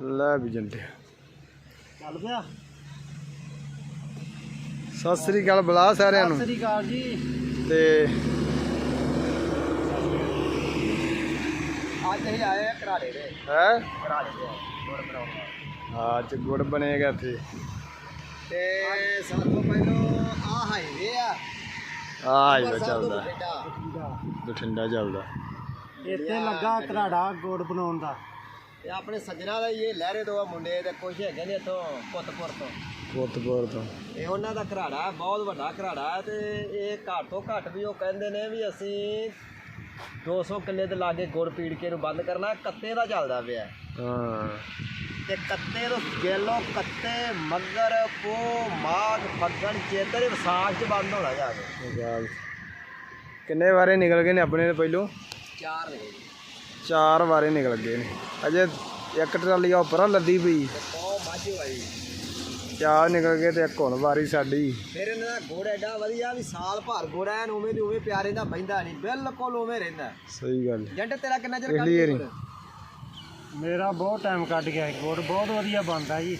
ਲੈ ਵੀ ਜੰਟੇ ਚੱਲ ਪਿਆ। ਸਤਿ ਸ੍ਰੀ ਅਕਾਲ ਬੁਲਾ ਸਾਰਿਆਂ ਨੂੰ। ਸਤਿ ਸ੍ਰੀ ਅਕਾਲ ਜੀ। ਤੇ ਅੱਜ ਅਸੀਂ ਆਏ ਆ ਘਰਾੜੇ ਦੇ। ਹੈ? ਘਰਾੜੇ ਦੇ। ਗੁੜ ਬਣਾਉਣ ਅੱਜ ਗੁੜ ਬਣੇਗਾ ਇੱਥੇ। ਤੇ ਸਭ ਤੋਂ ਪਹਿਲਾਂ ਆ ਹਾਈਵੇ ਆ। ਆ ਹੀ ਤੋਂ ਚੱਲਦਾ। ਬਠਿੰਡਾ। ਚੱਲਦਾ। ਇੱਥੇ ਲੱਗਾ ਘਰਾੜਾ ਗੁੜ ਬਣਾਉਣ ਦਾ। ਤੇ ਆਪਣੇ ਸੱਜਣਾ ਦਾ ਇਹ ਲਹਿਰੇ ਆ ਮੁੰਡੇ ਤੇ ਕੁਝ ਹੈਗੇ ਨੇ ਇੱਥੋਂ ਪੁੱਤਪੁਰ ਤੋਂ। ਪੁੱਤਪੁਰ ਤੋਂ। ਇਹ ਉਹਨਾਂ ਦਾ ਘਰਾੜਾ ਹੈ, ਬਹੁਤ ਵੱਡਾ ਘਰਾੜਾ ਹੈ ਤੇ ਇਹ ਘੱਟ ਤੋਂ ਘੱਟ ਵੀ ਉਹ ਕਹਿੰਦੇ ਨੇ ਵੀ ਅਸੀਂ 200 ਕਿੱਲੇ ਦੇ ਲਾਗੇ ਗੁੜ ਪੀੜ ਕੇ ਨੂੰ ਬੰਦ ਕਰਨਾ ਕੱਤੇ ਦਾ ਚੱਲਦਾ ਪਿਆ। ਹਾਂ। ਤੇ ਕੱਤੇ ਤੋਂ ਗੇਲੋ ਕੱਤੇ ਮੱਗਰ ਪੋ ਮਾਘ ਫੱਗਣ ਚੇਤਰ ਇਹ ਵਿਸਾਖ ਚ ਬੰਦ ਹੋਣਾ ਜਾ ਕੇ ਗੱਲ ਕਿੰਨੇ ਵਾਰੇ ਨਿਕਲ ਗਏ ਨੇ ਆਪਣੇ ਦੇ ਪਹਿਲੋਂ? ਚਾਰ ਨੇ ਚਾਰ ਵਾਰੇ ਨਿਕਲ ਗਏ ਨੇ। ਅਜੇ ਇੱਕ ਟਰਾਲੀ ਆ ਉੱਪਰ ਲੱਦੀ ਪਈ। ਚਾਰ ਨਿਕਲ ਗਏ ਤੇ ਇੱਕ ਹੁਣ ਵਾਰੀ ਸਾਡੀ। ਫਿਰ ਇਹਨਾਂ ਦਾ ਗੁੜ ਐਡਾ ਵਧੀਆ ਵੀ ਸਾਲ ਭਰ ਗੁੜ ਐਨ ਉਵੇਂ ਦੀ ਉਵੇਂ ਪਿਆਰੇ ਦਾ ਬੈਂਦਾ ਨਹੀਂ ਬਿਲਕੁਲ ਉਵੇਂ ਰਹਿੰਦਾ। ਸਹੀ ਗੱਲ। ਜੰਟ ਤੇਰਾ ਕਿੰਨਾ ਚਿਰ ਵਾਰੀ। ਗੁੜ? ਮੇਰਾ ਬਹੁਤ ਟਾਈਮ ਕੱਢ ਗਿਆ ਗੁੜ ਬਹੁਤ ਵਧੀਆ ਬਣਦਾ ਜੀ।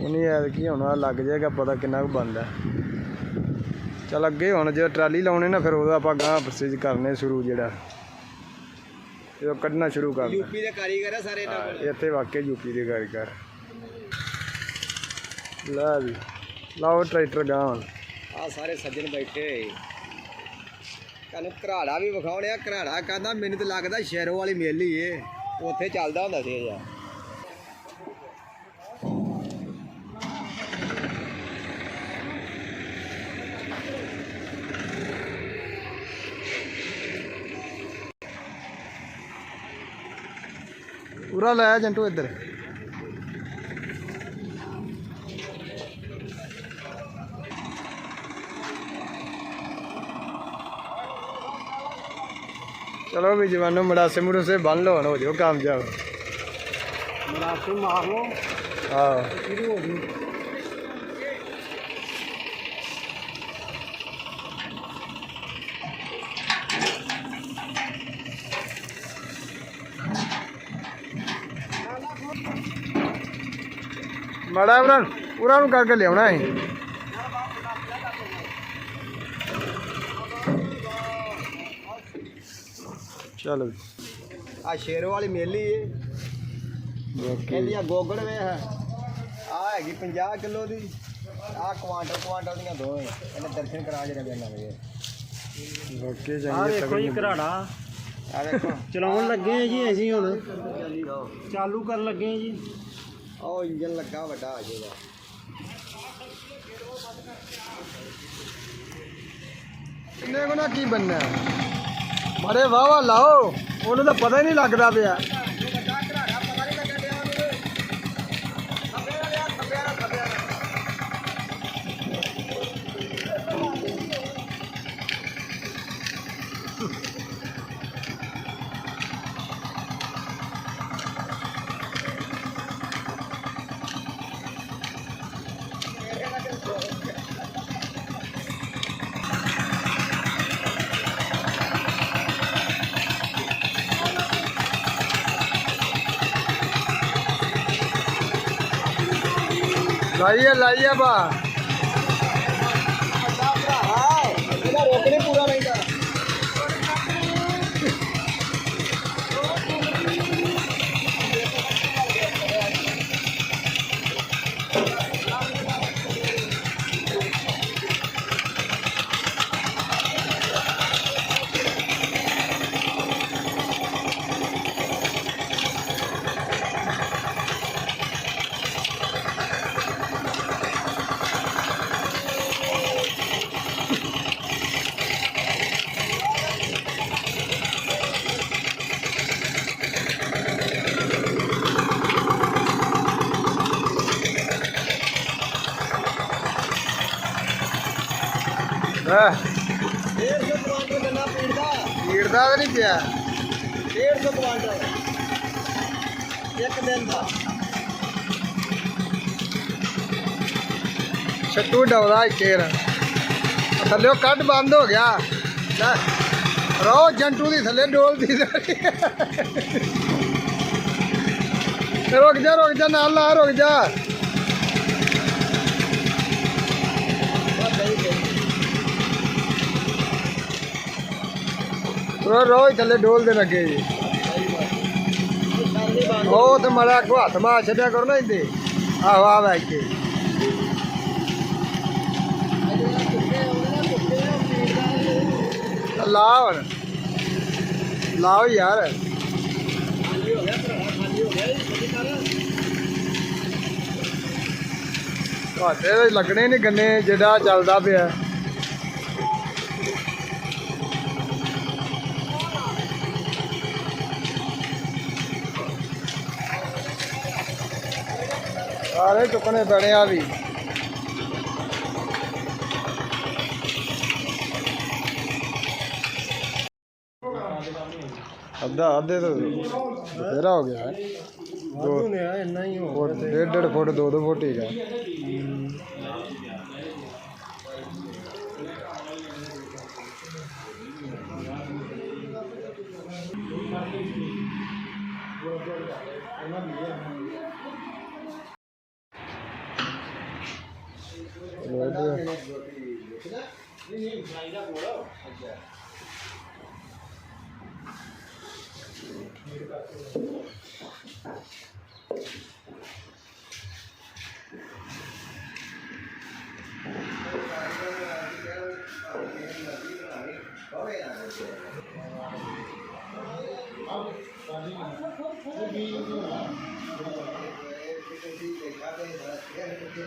ਉਹਨੇ ਐਦ ਕੀ ਹੋਣਾ ਲੱਗ ਜਾਏਗਾ ਪਤਾ ਕਿੰਨਾ ਕੁ ਬੰਦਾ ਚੱਲ ਅੱਗੇ ਹੁਣ ਜੇ ਟਰਾਲੀ ਲਾਉਣੇ ਨਾ ਫਿਰ ਉਹਦਾ ਆਪਾਂ ਗਾਂ ਪ੍ਰੋਸੀਜ ਕਰਨੇ ਸ਼ੁਰੂ ਜਿਹੜਾ। ਇਹ ਕੱਢਣਾ ਸ਼ੁਰੂ ਕਰਨਾ ਯੂਪੀ ਦੇ ਕਾਰੀਗਰ ਆ ਸਾਰੇ ਇਹਨਾਂ ਕੋਲ। ਇੱਥੇ ਵਾਕਿਆ ਯੂਪੀ ਦੇ ਕਾਰੀਗਰ। ਲੈ ਵੀ ਲਾਓ ਟਰੈਕਟਰ ਗਾਂ ਹੁਣ। ਆ ਸਾਰੇ ਸੱਜਣ ਬੈਠੇ ਤੁਹਾਨੂੰ ਘਰਾੜਾ ਵੀ ਵਿਖਾਉਣਿਆ ਘਰਾੜਾ ਕਹਿੰਦਾ ਮੈਨੂੰ ਤਾਂ ਲੱਗਦਾ ਸ਼ਹਿਰੋਂ ਵਾਲੀ ਮੇਲ ਏ ਉੱਥੇ ਚੱਲਦਾ ਹੁੰਦਾ ਸੀ ਇਹ ਪੂਰਾ ਲੈ ਜੰਟੂ ਇੱਧਰ। ਚਲੋ ਵੀ ਜਵਾਨੋ ਮੜਾਸੇ ਮੁੜਸੇ ਬੰਨ ਲਓ ਹੋ ਜਾਓ ਕਾਮਯਾਬ। ਹੋ ਮੜਾ ਉਹਨਾਂ ਉਹਨਾਂ ਨੂੰ ਕਰਕੇ ਲਿਆਉਣਾ ਹੈ ਚਲੋ। ਆ ਸ਼ੇਰੋਂ ਵਾਲੀ ਮੇਲ ਹੀ ਏ। ਬਾਕੀ ਇਹਦੀਆਂ ਗੋਗੜ ਵੇ ਆ ਹੈਗੀ 50 ਕਿਲੋ ਦੀ। ਆ ਕੁਆਂਟਲ ਕੁਆਂਟਲ ਦੀਆਂ ਦੋਵੇਂ। ਇਹਨੇ ਦਰਸ਼ਨ ਕਰਾ ਜਿਹੜੇ ਦੇਣਾ ਵੇ ਆ ਚੰਗੇ ਦੇਖੋ ਜੀ ਘਰਾੜਾ ਆ ਦੇਖੋ ਚਲਾਉਣ ਲੱਗੇ ਆ ਜੀ ਅਸੀਂ ਹੁਣ। ਚਾਲੂ ਕਰਨ ਲੱਗੇ ਆ ਜੀ। ਉਹ ਇੰਜਨ ਲੱਗਾ ਵੱਡਾ ਆ ਜਾਏਗਾ ਕਿੰਨੇ ਗੁਣਾ ਕੀ ਬੰਨਾ ਮਾਰੇ ਵਾਹ ਵਾਹ ਲਾਓ, ਉਹਨੂੰ ਤਾਂ ਪਤਾ ਹੀ ਨਹੀਂ ਲੱਗਦਾ ਪਿਆ। 来呀来呀吧。150 ਕੁਆਂਟਲ ਗੰਨਾ ਪੀੜਦਾ ਕੀੜਦਾ ਤਾਂ ਨਹੀਂ ਪਿਆ। 150 ਕੁਆਂਟਲ ਇੱਕ ਦਿਨ ਦਾ ਛੱਟੂ ਡਾਉਦਾ ਕੇਰ ਥੱਲੇ ਕੱਟ ਬੰਦ ਹੋ ਗਿਆ। ਲੈ, ਰੋ ਜੰਟੂ ਦੀ ਥੱਲੇ ਡੋਲਦੀ ਰੁਕ ਜਾ ਰੁਕ ਜਾ, ਨਾਲ ਲਾ, ਰੁਕ ਜਾ। ਰੋ ਰੋ ਥੱਲੇ ਡੋਲ ਲੱਗੇ ਜੀ। ਉਹ ਤੇ ਮੜਾ ਕੋ ਹੱਥ ਮਾਰ ਛੱਡਿਆ ਕਰੋ ਨਾ ਇੰਦੇ ਆਹੋ ਆ ਵਾ ਇੱਥੇ। ਲਾ ਲਾਓ ਯਾਰ। ਤੁਹਾਡੇ ਲੱਗਣੇ ਨਹੀਂ ਗੰਨੇ ਜਿਹੜਾ ਚੱਲਦਾ ਪਿਆ। ਸਾਰੇ ਚੁੱਕਣੇ ਪੈਣੇ ਆ ਵੀ। ਅੱਧਾ ਅੱਧੇ ਤੋਂ ਬਥੇਰਾ ਹੋ ਗਿਆ ਹੈ। ਦੋ ਨੇ ਇੰਨਾ ਹੀ ਹੋ ਫੁੱਟ ਡੇਢ ਡੇਢ ਫੁੱਟ ਦੋ ਦੋ ਫੁੱਟ ਹੀ ਹੈ। ਵਧੀਆ 今天一天一天多了，今天。你这个做的多。我干一个，一天干一天的，一天干，搞那个去。啊，放心吧，这边。哎哎哎，这边这边这边这边，这边这边。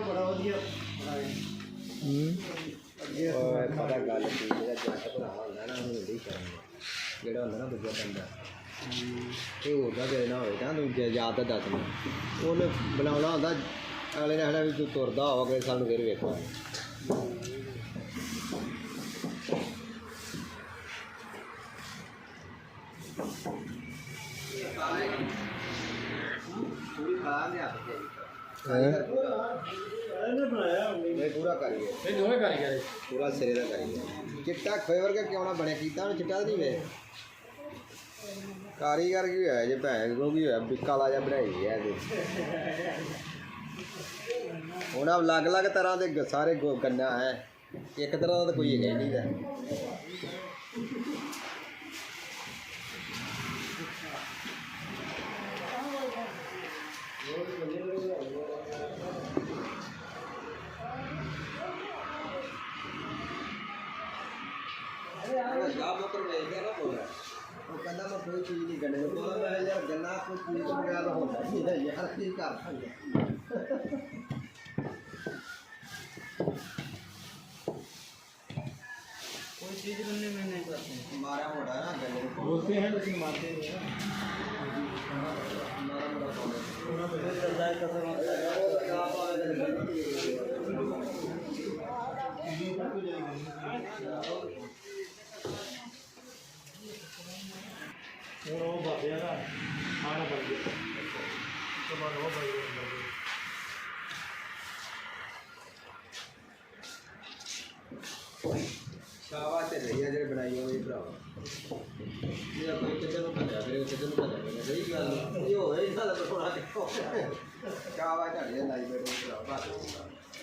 ਬੜਾ ਵਧੀਆ। ਹੂੰ। ਓਏ ਪਤਾ ਗੱਲ ਕੀ ਜਿਹੜਾ ਜੱਟ ਭਰਾ ਹੁੰਦਾ ਨਾ ਉਹਨੂੰ ਨਹੀਂ ਸ਼ਰਮ ਜਿਹੜਾ ਹੁੰਦਾ ਨਾ ਦੂਜਾ ਬੰਦਾ। ਇਹ ਹੋਦਾ ਜੇ ਨਾ ਹੋਵੇ ਤਾਂ ਤੂੰ ਜੇ ਯਾਦ ਤਾਂ ਦੱਸ ਮੈਨੂੰ ਉਹਨੇ ਬਣਾਉਣਾ ਹੁੰਦਾ ਅਗਲੇ ਨੇ ਹਣਾ ਵੀ ਤੂੰ ਤੁਰਦਾ ਹੋਵੇ ਸਾਨੂੰ ਫਿਰ ਵੇਖੋ। ਪੂਰੀ ਖਾ ਲਿਆ ਹੈਂ? ਇਹਨੇ ਬਣਾਇਆ ਇਹ ਪੂਰਾ ਕਰੀਏ ਇਹ ਦੋਵੇਂ ਕਾਰੀਗਰ ਪੂਰਾ ਸਿਰੇ ਦਾ ਕਰੀਏ ਚਿੱਟਾ ਖੋਏ ਵਰਗਾ ਕਿਉਂ ਨਾ ਬਣਿਆ? ਕੀਤਾ ਉਹਨੇ ਚਿੱਟਾ ਤਾਂ ਨਹੀਂ ਵੇ। ਕਾਰੀਗਰ ਕੀ ਹੋਇਆ ਜੇ ਭੈਣ ਕੋ ਕੀ ਹੋਇਆ? ਵੀ ਕਾਲਾ ਜਿਹਾ ਬਣਾਈ ਹੈ ਇਹਦੇ। ਹੁਣ ਆ ਅਲੱਗ-ਅਲੱਗ ਤਰ੍ਹਾਂ ਦੇ ਸਾਰੇ ਗੰਨਾ ਹੈ। ਇੱਕ ਤਰ੍ਹਾਂ ਦਾ ਤਾਂ ਕੋਈ ਹੀ ਨਹੀਂ ਦਾ कोई चीज़ तो नहीं करने बोला था यार गन्ना कोई चीज़ वगैरह होता नहीं यार ठीक है कोई चीज़ बनने में नहीं करते मारा मोड़ा ना गले बोलते हैं लेकिन मारते नहीं हैं। ਹੁਣ ਉਹ ਬਾਬਿਆਂ ਦਾ ਆਣ ਬਣ ਗਿਆ ਤੋਂ ਬਾਅਦ ਉਹ ਬਣ ਗਿਆ ਸ਼ਾਵਾ ਤੇ ਰਹੀ ਆ ਜਿਹੜੇ ਬਣਾਈ ਹੋਈ ਭਰਾਵਾ ਇਹ ਕੋਈ ਕਿਤੇ ਨੂੰ ਭੱਜਿਆ ਫਿਰ ਕਿਤੇ ਨੂੰ ਭੱਜਿਆ ਫਿਰ, ਸਹੀ ਗੱਲ ਇਹ ਹੋਏ, ਇਹਨਾਂ ਦਾ ਪਰੋਣਾ ਕਿੱਥੋਂ ਸ਼ਾਵਾ ਝੜੀਆਂ ਲਾਈ ਬੈਠੇ ਭਰਾ ਬਾਤ